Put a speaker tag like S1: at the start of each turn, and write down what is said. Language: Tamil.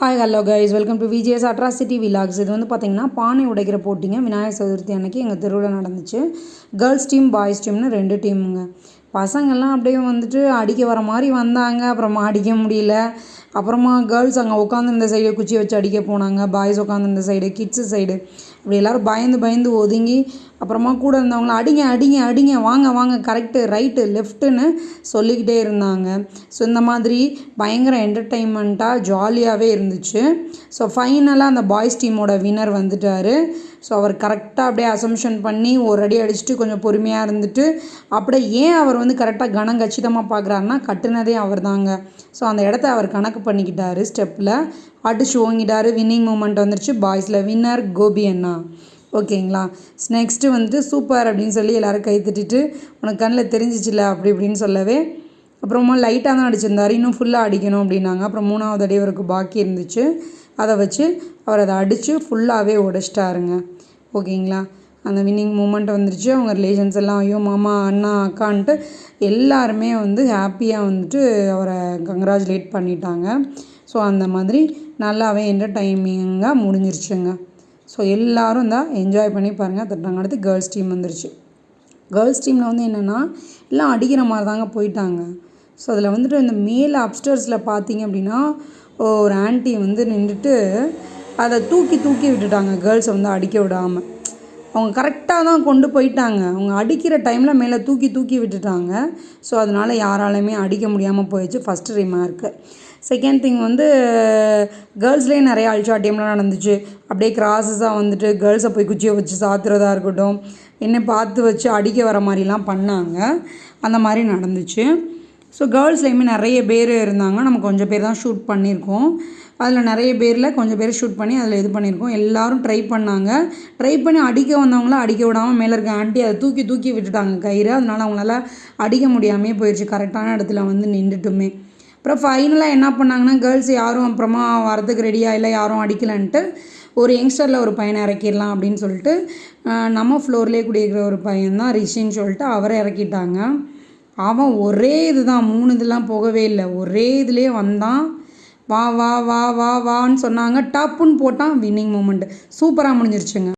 S1: Hi hello guys welcome to VJS atrocity vlogs இது வந்து பார்த்தீங்கன்னா பானை உடைக்கிற போட்டிங்க. விநாயகர் சதுர்த்தி அன்னைக்கு எங்கள் தெருவில் நடந்துச்சு. கேர்ள்ஸ் டீம் பாய்ஸ் டீம்னு ரெண்டு டீமுங்க பசங்கள்லாம் அப்படியே வந்துட்டு அடிக்க வர மாதிரி வந்தாங்க. அப்புறமா அடிக்க முடியல. அப்புறமா கேர்ள்ஸ் அங்கே உட்காந்துருந்த சைடு குச்சி வச்சு அடிக்க போனாங்க. பாய்ஸ் உட்காந்துருந்த சைடு கிட்ஸு சைடு அப்படி எல்லோரும் பயந்து பயந்து ஒதுங்கி அப்புறமா கூட இருந்தவங்கள அடிங்க அடிங்க அடிங்க வாங்க வாங்க கரெக்டு ரைட்டு லெஃப்ட்டுன்னு சொல்லிக்கிட்டே இருந்தாங்க. ஸோ இந்த மாதிரி பயங்கர என்டர்டெயின்மெண்ட்டாக ஜாலியாகவே இருந்துச்சு. ஸோ ஃபைனலாக அந்த பாய்ஸ் டீமோட வின்னர் வந்துட்டார். ஸோ அவர் கரெக்டாக அப்படியே அசம்ஷன் பண்ணி ஒரு அடி அடிச்சுட்டு கொஞ்சம் பொறுமையாக இருந்துட்டு அப்படியே ஏன் அவர் வந்து கரெக்டாக கணம் கச்சிதமாக பார்க்குறாருன்னா கட்டுனதே அவர் தாங்க ஸோ அந்த இடத்த அவர் கணக்கு பண்ணிக்கிட்டாரு ஸ்டெப்பில் அடிச்சு ஓங்கிட்டார் வின்னிங் மூமெண்ட் வந்துருச்சு. பாய்ஸில் வின்னர் கோபி அண்ணா. ஓகேங்களா? நெக்ஸ்ட்டு வந்து சூப்பர் அப்படின்னு சொல்லி எல்லோரும் கை தட்டிட்டு உனக்கு கண்ணில் தெரிஞ்சிச்சில்ல அப்படி இப்படின்னு சொல்லவே. அப்புறமா லைட்டாக தான் அடிச்சிருந்தார். இன்னும் ஃபுல்லாக அடிக்கணும் அப்படின்னாங்க. அப்புறம் மூணாவது அடி அவருக்கு பாக்கி இருந்துச்சு. அதை வச்சு அவர் அதை அடித்து ஃபுல்லாகவே உடச்சிட்டாருங்க. ஓகேங்களா? அந்த வின்னிங் மூமெண்ட் வந்துருச்சு. அவங்க ரிலேஷன்ஸ் எல்லாம் ஐயோ மாமா அண்ணா அக்கான்ட்டு எல்லாருமே வந்து ஹாப்பியாக வந்துட்டு அவரை கங்க்ராச்சுலேட் பண்ணிட்டாங்க. ஸோ அந்த மாதிரி நல்லாவே என்டர்டைமிங்காக முடிஞ்சிருச்சுங்க. ஸோ எல்லோரும் தான் என்ஜாய் பண்ணி பாருங்கள் தட்டாங்க அடுத்து கேர்ள்ஸ் டீம் வந்துருச்சு. கேர்ள்ஸ் டீமில் வந்து என்னென்னா எல்லாம் அடிக்கிற மாதிரி தாங்க போயிட்டாங்க. ஸோ அதில் வந்துட்டு இந்த மேலே அப்ஸ்டர்ஸில் பார்த்தீங்க அப்படின்னா ஒரு ஆன்ட்டி வந்து நின்றுட்டு அதை தூக்கி தூக்கி விட்டுட்டாங்க. கேர்ள்ஸை வந்து அடிக்க விடாமல் அவங்க கரெக்டாக தான் கொண்டு போயிட்டாங்க. அவங்க அடிக்கிற டைமில் மேலே தூக்கி தூக்கி விட்டுட்டாங்க. ஸோ அதனால் யாராலையுமே அடிக்க முடியாமல் போயிடுச்சு ஃபஸ்ட்டு ரிமார்க்கு செகண்ட் திங் வந்து கேர்ள்ஸ்லேயே நிறைய அல்ஷாட்டியம்லாம் நடந்துச்சு. அப்படியே கிராஸஸாக வந்துட்டு கேர்ள்ஸை போய் குச்சியை வச்சு சாத்துறதா இருக்கட்டும் என்ன பார்த்து வச்சு அடிக்க வர மாதிரிலாம் பண்ணாங்க. அந்த மாதிரி நடந்துச்சு. ஸோ கேர்ள்ஸ்லேயுமே நிறைய பேர் இருந்தாங்க. நம்ம கொஞ்சம் பேர் தான் ஷூட் பண்ணியிருக்கோம். அதில் நிறைய பேரில் கொஞ்சம் பேர் ஷூட் பண்ணி அதில் இது பண்ணியிருக்கோம். எல்லோரும் ட்ரை பண்ணாங்க. ட்ரை பண்ணி அடிக்க வந்தவங்கள அடிக்க விடாமல் மேலே இருக்க ஆண்டி அதை தூக்கி தூக்கி விட்டுட்டாங்க கயிறு. அதனால் அவங்களால அடிக்க முடியாமே போயிடுச்சு கரெக்டான இடத்துல வந்து நின்றுட்டுமே. அப்புறம் ஃபைனலாக என்ன பண்ணாங்கன்னா கேர்ள்ஸ் யாரும் அப்புறமா வரதுக்கு ரெடியாக இல்லை யாரும் அடிக்கலன்ட்டு ஒரு யங்ஸ்டரில் ஒரு பையனை இறக்கிடலாம் அப்படின்னு சொல்லிட்டு நம்ம ஃப்ளோர்லேயே குடியிருக்கிற ஒரு பையன் தான் ரிஷின்னு சொல்லிட்டு அவரை இறக்கிட்டாங்க. அவன் ஒரே இது தான் மூணு இதெல்லாம் போகவே இல்லை. ஒரே இதுலேயே வந்தான். வா வா வா வா வான்னு சொன்னாங்க. டப்புன்னு போட்டான். வின்னிங் மூமெண்ட்டு சூப்பராக முடிஞ்சிருச்சுங்க.